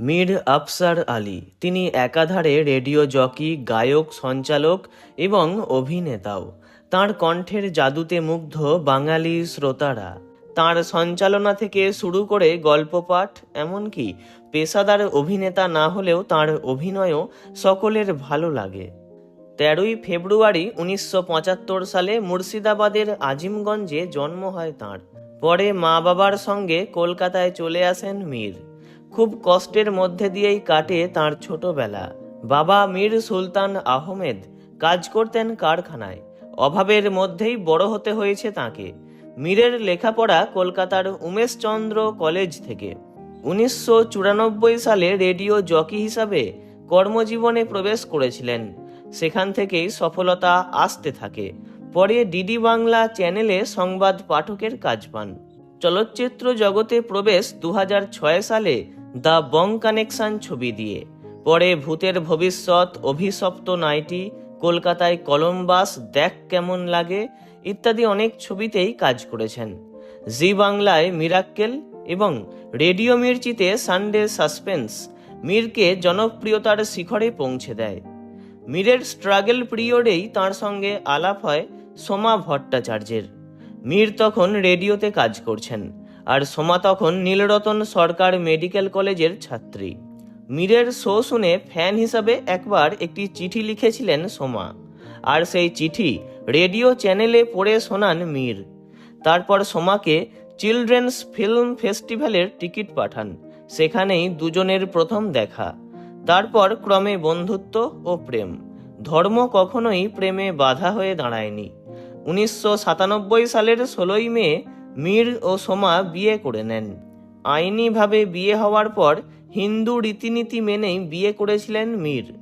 মীর আফসার আলী। তিনি একাধারে radio jockey, গায়ক, সঞ্চালক এবং অভিনেতাও। তার কণ্ঠের জাদুতে মুগ্ধ বাঙালি শ্রোতারা। তার সঞ্চালনা থেকে শুরু করে গল্প পাঠ এমনকি পেশাদার অভিনেতা না হলেও তার অভিনয়ও সকলের ভালো লাগে। তেরোই ফেব্রুয়ারি উনিশশো পঁচাত্তর সালে মুর্শিদাবাদের আজিমগঞ্জে জন্ম হয় তাঁর। পরে মা বাবার সঙ্গে কলকাতায় চলে আসেন মীর। খুব কষ্টের মধ্যে দিয়েই কাটে তার ছোটবেলা। বাবা মীর সুলতান আহমেদ কাজ করতেন কারখানায়। অভাবের মধ্যেই বড় হতে হয়েছে তাকে। মীরের লেখাপড়া কলকাতার উমেশচন্দ্র কলেজ থেকে। উনিশশো চুরানব্বই সালে রেডিও জকি হিসাবে কর্মজীবনে প্রবেশ করেছিলেন। সেখান থেকেই সফলতা আসতে থাকে। পরে ডিডি বাংলা চ্যানেলে সংবাদ পাঠকের কাজ পান। চলচ্চিত্র জগতে প্রবেশ দু হাজার ছয় সালে দ্য বং কানেকশন ছবি দিয়ে। পরে ভূতের ভবিষ্যৎ, অভিশপ্ত নাইটি কলকাতায় কলম্বাস, দেখ কেমন লাগে ইত্যাদি অনেক ছবিতেই কাজ করেছেন। জি বাংলায় মিরাক্কেল এবং রেডিও মির্চিতে সানডে সাসপেন্স মীরকে জনপ্রিয়তার শিখরে পৌঁছে দেয়। মীরের স্ট্রাগল পিরিয়ডেই তার সঙ্গে আলাপ হয় সোমা ভট্টাচার্যের। মীর তখন রেডিওতে কাজ করছেন। আর সোমা তখন নীলরতন সরকার মেডিকেল কলেজের ছাত্রী। মীরের শো শুনে ফ্যান হিসাবে একবার একটি চিঠি লিখেছিলেন সোমা। আর সেই চিঠি রেডিও চ্যানেলে পড়ে শোনান মীর। তারপর সোমাকে চিলড্রেন্স ফিল্ম ফেস্টিভ্যালের টিকিট পাঠান। সেখানেই দুজনের প্রথম দেখা। তারপর ক্রমে বন্ধুত্ব ও প্রেম। ধর্ম কখনোই প্রেমে বাধা হয়ে দাঁড়ায়নি। উনিশশো সাতানব্বই সালের ষোলোই মে মীর ও সোমা বিয়ে করে নেন। আইনিভাবে বিয়ে হওয়ার পর হিন্দু রীতিনীতি মেনেই বিয়ে করেছিলেন মীর।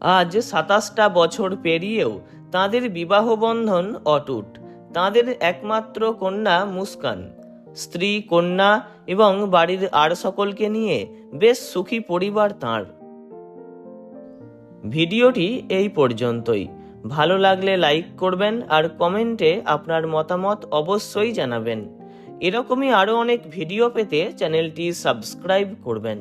আজ সাতাশটা বছর পেরিয়েও তাদের বিবাহ বন্ধন অটুট। তাদের একমাত্র কন্যা মুস্কান। স্ত্রী কন্যা এবং বাড়ির আর সকলকে নিয়ে বেশ সুখী পরিবার তাঁর। ভিডিওটি এই পর্যন্তই। ভালো লাগলে লাইক করবেন আর কমেন্টে আপনার মতামত অবশ্যই জানাবেন। এরকমই আরও অনেক ভিডিও পেতে চ্যানেলটি সাবস্ক্রাইব করবেন।